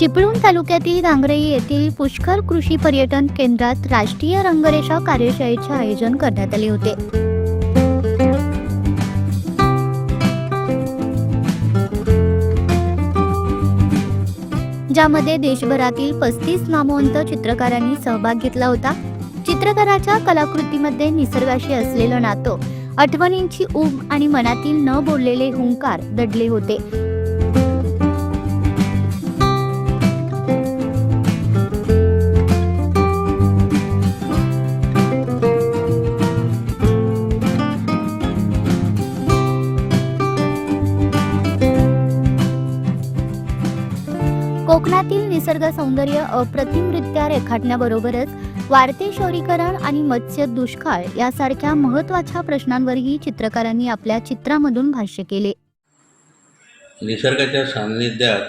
चिपळूण तालुक्यातील रांगरेई येथील पुष्कर कृषी पर्यटन केंद्रात राष्ट्रीय रंगरेषा कार्यशाळेचे आयोजन करण्यात आले होते. ज्यामध्ये देशभरातील पस्तीस नामवंत चित्रकारांनी सहभाग घेतला होता. चित्रकाराच्या कलाकृतीमध्ये निसर्गाशी असलेलं नातं आठवणींची उब आणि मनातील न बोललेले हुंकार दडले होते. कोकणातील निसर्ग सौंदर्य अप्रतिमरित्या रेखाटण्याबरोबरच वाढते शहरीकरण आणि मत्स्य दुष्काळ यासारख्या महत्त्वाच्या प्रश्नांवरही चित्रकारांनी आपल्या चित्रामधून भाष्य केले. निसर्गाच्या सान्निध्यात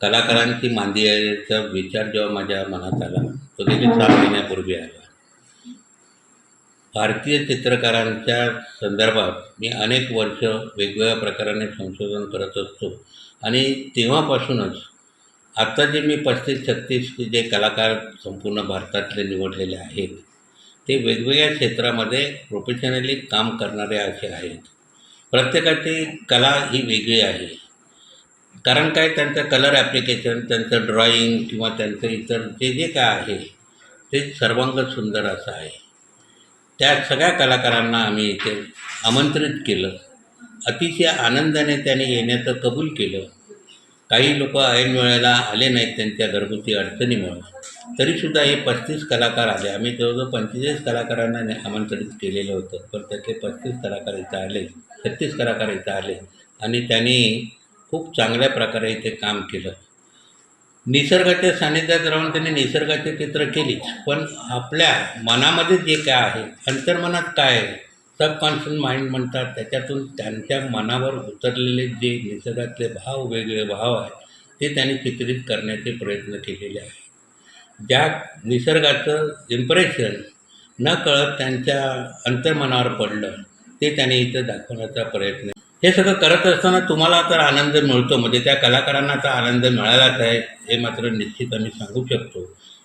कलाकारांची मांदी यायचा विचार जेव्हा माझ्या मनात आला तो देखील सहा महिन्यापूर्वी आला. भारतीय चित्रकारांच्या संदर्भात मी अनेक वर्ष वेगवेगळ्या प्रकाराने संशोधन करत असतो आणि तेव्हापासूनच आत्ता जे मी पस्तीस छत्तीस जे कलाकार संपूर्ण भारतातले निवडलेले आहेत ते वेगवेगळ्या क्षेत्रामध्ये प्रोफेशनली काम करणारे असे आहेत. प्रत्येकाची कला ही वेगळी आहे. कारण काय? त्यांचं कलर ॲप्लिकेशन त्यांचं ड्रॉइंग किंवा त्यांचं इतर जे जे काय आहे ते सर्वांग सुंदर असं आहे. त्या सगळ्या कलाकारांना आम्ही इथे आमंत्रित केलं. अतिशय आनंदाने त्यांनी येण्याचं कबूल केलं. काही लोक ऐन वेळेला आले नाहीत त्यांच्या घरगुती अडचणीमुळं तरीसुद्धा हे पस्तीस कलाकार आले. आम्ही जवळजवळ पंचेचाळीस कलाकारांना आमंत्रित केलेलं होतं. पण त्यातले पस्तीस कलाकार इथं आले. छत्तीस कलाकार इथं आले. आणि त्यांनी खूप चांगल्या प्रकारे इथे काम केलं. निसर्गाच्या सानिध्यात राहून त्यांनी निसर्गाचे चित्र केलीच. पण आपल्या मनामध्ये जे काय आहे अंतर्मनात काय आहे सबकॉन्शियस माइंड म्हणतात त्याच्यातून त्यांच्या मनावर उतरलेले जे निसर्गातले भाव वेगवेगळे भाव आहेत ते त्यांनी चित्रित करण्याचे प्रयत्न केलेले आहे ज्या निसर्गाचं इम्प्रेशन न कळत त्यांच्या अंतर्मनावर पडलं ते त्यांनी इथं दाखवण्याचा प्रयत्न हे सगळं करत असताना तुम्हाला तर आनंद मिळतो म्हणजे त्या कलाकारांना तर आनंद मिळालाच आहे हे मात्र निश्चित आम्ही सांगू शकतो.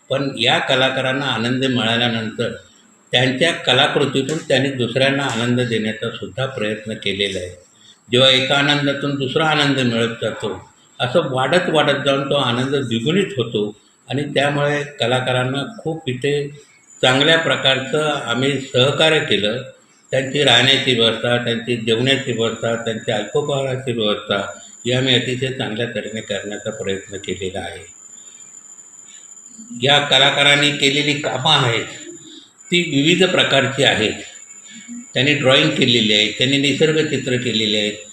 पण या कलाकारांना आनंद मिळाल्यानंतर त्यांच्या कलाकृतीतून त्यांनी दुसऱ्यांना आनंद देण्याचा सुद्धा प्रयत्न केलेला आहे. जेव्हा एका आनंदातून दुसरा आनंद मिळत जातो असं वाढत वाढत जाऊन तो आनंद द्विगुणित होतो आणि त्यामुळे कलाकारांना खूप इथे चांगल्या प्रकारचं आम्ही सहकार्य केलं. त्यांची राहण्याची व्यवस्था त्यांची जेवण्याची व्यवस्था त्यांची अल्पोपहाराची व्यवस्था ही आम्ही अतिशय चांगल्या तऱ्हेने करण्याचा प्रयत्न केलेला आहे. या कलाकारांनी केलेली कामं आहेत. ती विविध प्रकारची आहेत त्यांनी ड्रॉईंग केलेली आहे त्यांनी निसर्गचित्र केलेले आहेत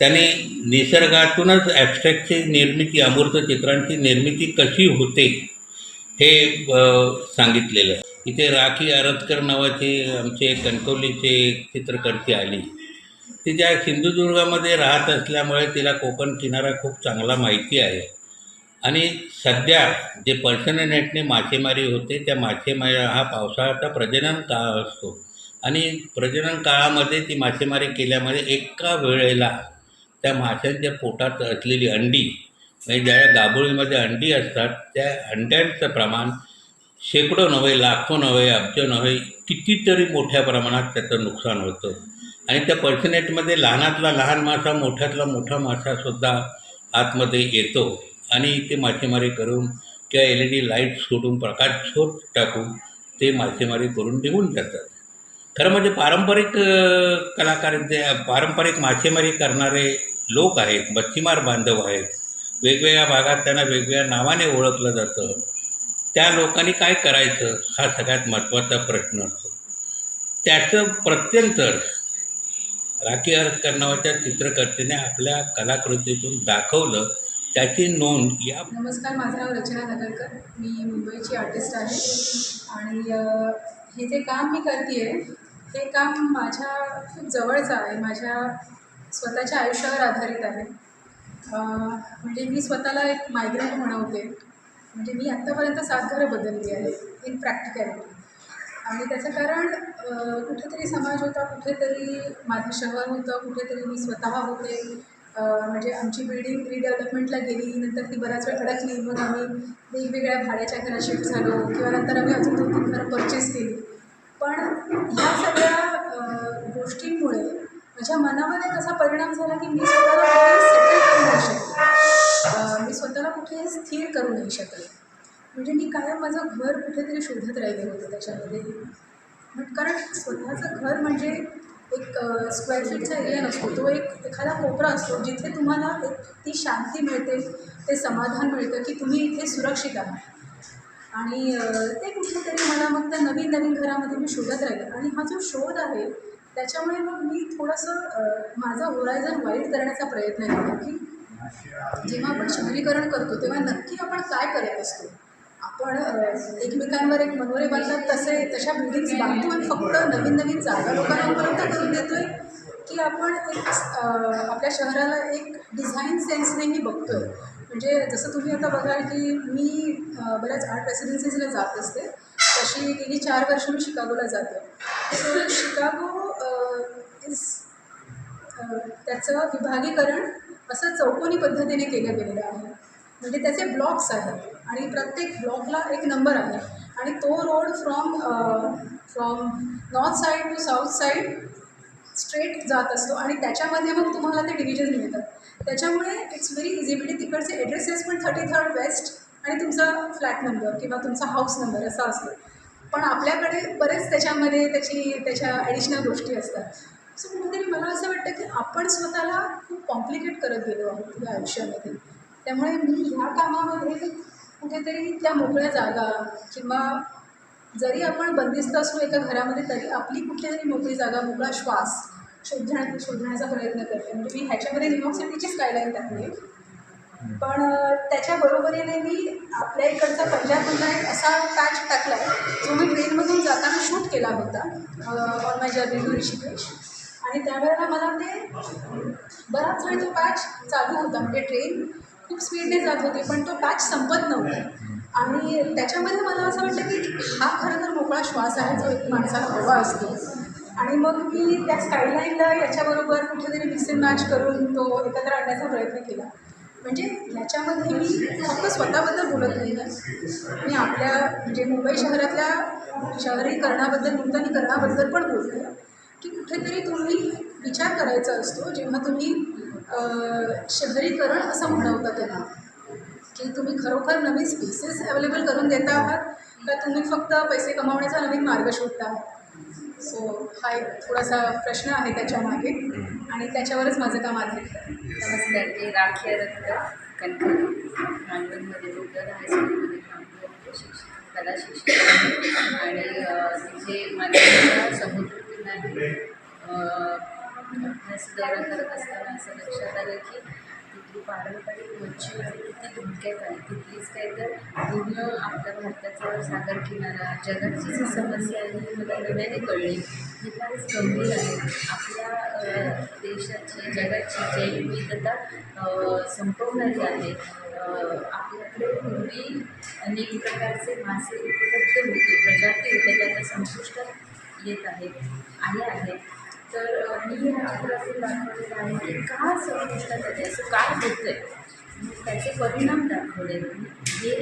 त्याने निसर्गातूनच ॲबस्ट्रॅक्टची निर्मिती अमूर्त चित्रांची निर्मिती कशी होते हे सांगितलेलं आहे. इथे राखी आरतकर नावाची आमचे कणकवलीचे एक चित्रकर्ती आली. ती ज्या सिंधुदुर्गामध्ये राहत असल्यामुळे तिला कोकण किनारा खूप चांगला माहिती आहे. आणि सध्या जे पर्सननेटने मासेमारी होते त्या मासेमारी हा पावसाळ्याचा प्रजनन काळ असतो. आणि प्रजनन काळामध्ये ती मासेमारी केल्यामुळे एका वेळेला त्या माशांच्या पोटात असलेली अंडी म्हणजे ज्या गाभोळीमध्ये अंडी असतात त्या अंड्यांचं प्रमाण शेकडो नव्हे लाखो नव्हे अब्ज नव्हे कितीतरी मोठ्या प्रमाणात त्याचं नुकसान होतं. आणि त्या पर्सनेटमध्ये लहानातला लहान मासा मोठ्यातला मोठा मासासुद्धा आतमध्ये येतो. आणि ते मासेमारी करून किंवा एल ई डी लाइट सोडून प्रकाश सोड टाकून ते मासेमारी करून निघून जातात. खरं म्हणजे पारंपरिक कलाकार जे पारंपरिक मासेमारी करणारे लोक आहेत मच्छीमार बांधव आहेत वेगवेगळ्या भागात त्यांना वेगवेगळ्या नावाने ओळखलं जातं. त्या लोकांनी काय करायचं हा सगळ्यात महत्त्वाचा प्रश्न असतो. त्याचं प्रत्यंतर राखी आरतकर नावाच्या चित्रकर्तीने आपल्या कलाकृतीतून दाखवलं त्याची नोंद या नमस्कार माझं नाव रचना नगरकर मी मुंबईची आर्टिस्ट आहे. आणि हे जे काम मी करते आहे हे काम माझ्या खूप जवळचं आहे. माझ्या स्वतःच्या आयुष्यावर आधारित आहे. म्हणजे मी स्वतःला एक मायग्रेंट म्हणवते. म्हणजे मी आत्तापर्यंत सात घरं बदलली आहे इन प्रॅक्टिकॅलिटी आणि त्याचं कारण कुठेतरी समाज होता कुठेतरी माझं शहर होतं कुठेतरी मी स्वतः होते. म्हणजे आमची बिल्डिंग रिडेव्हलपमेंटला गेली नंतर ती बराच वेळ अडकली मग आम्ही वेगवेगळ्या भाड्याच्या घरात शिफ्ट झालो किंवा नंतर आम्ही अजून दोन तीन घरं परचेस केली. पण ह्या सगळ्या गोष्टींमुळे माझ्या मनामध्ये कसा परिणाम झाला की मी स्वतःला कुठेही सेटल करू नाही शकले मी स्वतःला कुठेही स्थिर करू नाही शकले म्हणजे मी कायम माझं घर कुठेतरी शोधत राहिले होते त्याच्यामध्ये. कारण स्वतःचं घर म्हणजे एक स्क्वेअर फीटचा एरिया नसतो. तो एक एखादा कोपरा असतो जिथे तुम्हाला एक ती शांती मिळते ते समाधान मिळतं की तुम्ही इथे सुरक्षित आहात. आणि ते कुठेतरी मला मग त्या नवीन नवीन घरामध्ये मी शोधत राहिले. आणि हा जो शोध आहे त्याच्यामुळे मग मी थोडंसं माझा माझं होरायझन वाईट करण्याचा प्रयत्न केला की जेव्हा आपण शहरीकरण करतो तेव्हा नक्की आपण काय करत असतो? आपण एकमेकांवर एक मनोरे बांधतात तसे तशा बिल्डिंग्स बांधून फक्त नवीन नवीन जागा लोकांपर्यंत उपलब्ध करून देतोय की आपण एक आपल्या शहराला एक डिझाईन सेन्सनेही बघतोय. म्हणजे जसं तुम्ही आता बघाल की मी बऱ्याच आर्ट रेसिडेन्सीजला जात असते. तशी गेली चार वर्ष मी शिकागोला जाते. सो शिकागो इज त्याचं विभागीकरण असं चौकोनी पद्धतीने केलं गेलेलं आहे. म्हणजे त्याचे ब्लॉक्स आहेत. आणि प्रत्येक ब्लॉकला एक नंबर आहे. आणि तो road from from north side to south side straight जात असतो. आणि त्याच्यामध्ये मग तुम्हाला ते डिव्हिजन मिळतात. त्याच्यामुळे इट्स व्हेरी इझी म्हणजे तिकडचे ॲड्रेसेस पण थर्टी थर्ड वेस्ट आणि तुमचा फ्लॅट नंबर किंवा तुमचा हाऊस नंबर असा असतो. पण आपल्याकडे बरेच त्याच्यामध्ये त्याची त्याच्या ॲडिशनल गोष्टी असतात. सो कुठेतरी मला असं वाटतं की आपण स्वतःला खूप कॉम्प्लिकेट करत गेलो आहोत या आयुष्यामध्ये. त्यामुळे मी ह्या कामामध्ये कुठेतरी त्या मोकळ्या जागा किंवा जरी आपण बंदिस्त असलो एका घरामध्ये तरी आपली कुठलीतरी मोकळी जागा मोकळा श्वास शोधण्या शोधण्याचा प्रयत्न करते. म्हणजे मी ह्याच्यामध्ये न्यूयॉर्क गाईडलाईन टाकली. पण त्याच्याबरोबरीने त्याच्या बरोबरीने मी आपल्या इकडचा पंजाबमधला एक असा पॅच टाकला आहे जो मी ट्रेनमधून जाताना शूट केला होता on my journey to Rishikesh आणि त्यावेळेला मला ते बराच वेळ तो पॅच चालू होता. म्हणजे ट्रेन खूप स्पीडने जात होती पण तो पॅच संपत नव्हता. आणि त्याच्यामध्ये मला असं वाटतं की हा खरं तर मोकळा श्वास आहे जो एक माणसाला हवा असतो. आणि मग मी त्या स्कायलाईनला याच्याबरोबर कुठेतरी मिक्स अँड मॅच करून तो एकत्र आणण्याचा प्रयत्न केला. म्हणजे याच्यामध्ये मी फक्त स्वतःबद्दल बोलत नाही आहे मी आपल्या म्हणजे मुंबई शहरातल्या शहरीकरणाबद्दल नूतनीकरणाबद्दल पण बोलते. की कुठेतरी तुम्ही विचार करायचा असतो जेव्हा तुम्ही शहरीकरण असं म्हणवतं त्यांना की तुम्ही खरोखर नवीन स्पेसेस अवेलेबल करून देता आहात का तुम्ही फक्त पैसे कमावण्याचा नवीन मार्ग शोधता आहात? सो हा एक थोडासा प्रश्न आहे त्याच्यामागे आणि त्याच्यावरच माझं काम आधारित आहे. नमस्कार मी राखी रत्न कणखर हायस्कूलमध्ये कला शिक्षण आणि अ, तिथे माझ्या समुद्र किनारी असं दौरा करत असताना असं लक्षात आलं की तिथली पारंपरिक मच्छीमारी किती धोक्यात आहे तिथलीच काय तर पूर्ण आपल्या भारताचा सागर किनारा जगाची जी समस्या आहे ही मला नव्याने कळली. ही फारच गंभीर आहे. आपल्या देशाची जगाची जैवविविधता संपवणारी आहे. आपल्याकडे पूर्वी अनेक प्रकारचे मासे उपलब्ध होते प्रजाती होते त्या संपुष्टात येत आहेत आले आहेत. तर मी या दाखवलेलं आहे की का संपुष्टात असं काय होतं आहे त्याचे परिणाम दाखवले हे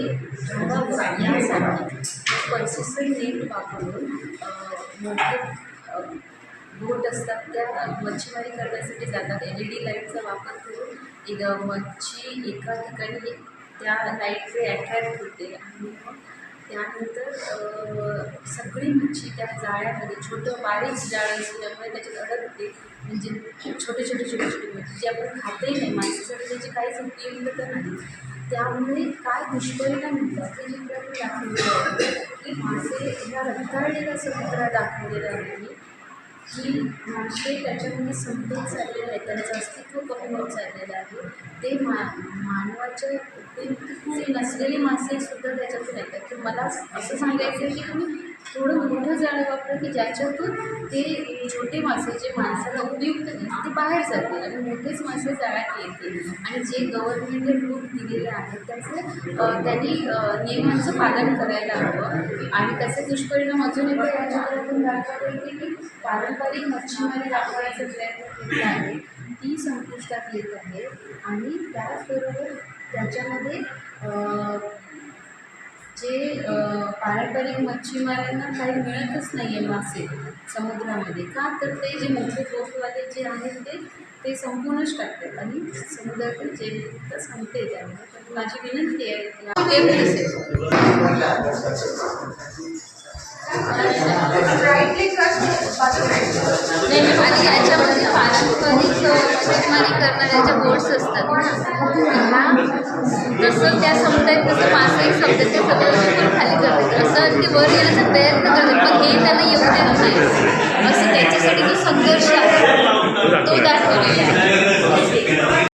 यासाठी कन्सिस्टंट नेट वापरून मोठे बोट असतात त्या मच्छीमारी करण्यासाठी जातात. एल ई डी लाईटचा वापर करून एक मच्छी एका ठिकाणी त्या लाईटचे अट्रॅक्ट होते. आणि मग त्यानंतर सगळी मच्छी त्या जाळ्यामध्ये छोटं बारीक जाळं असल्यामुळे त्याच्यात अडकते म्हणजे छोटे छोटे छोटे छोटे मच्छी जे आपण खातही नाही माणसासाठी त्याची काहीच तर नाही. त्यामुळे काय दुष्परिणाम होतात हे चित्रातून दाखवलेलं आहे की मासे ह्या रक्ताळलेल्या समुद्रात दाखवलेलं आहे की मासे त्याच्यामध्ये संपत चाललेलं आहे त्यांचं अस्तित्व कमी होत चाललेलं आहे. ते मा मानवाच्या उपयुक्त नसलेले मासे सुद्धा त्याच्यातून येतात. तर मला असं सांगायचं आहे की तुम्ही थोडं मोठं जाळं वापरा की ज्याच्यातून ते छोटे मासे जे माणसाला उपयुक्त नाही ते बाहेर जातील आणि मोठेच मासे जाळ्यात येतील. आणि जे गव्हर्नमेंटने रूल दिलेले आहेत त्याचं त्यांनी नियमांचं पालन करायला हवं. आणि त्याचे दुष्परिणाम अजून एकदा या की पारंपरिक मच्छीमारी दाखवायचा प्रयत्न केला आहे. ती संपुष्टात येत आहे. आणि त्याचबरोबर त्याच्यामध्ये जे पारंपरिक मच्छीमारांना काही मिळतच नाही आहे मासे समुद्रामध्ये. का तर ते जे मोठे बोटवाले जे आहेत ते ते संपूर्णच टाकतात आणि समुद्रातील जैविकता संपते त्यामुळे तर माझी विनंती आहे आणि याच्यामध्ये पारंपरिक मच्छीमारी करणाऱ्या ज्या बोट्स असतात ना जसं त्या समुदायात तसं मासेही समजत ते सगळं उचलून खाली करतात. असं ते वर येण्याचा प्रयत्न करतात पण हे त्यांना येऊ देत नाही. असं त्याच्यासाठी जो संघर्ष आहे तो दाखवलेला आहे.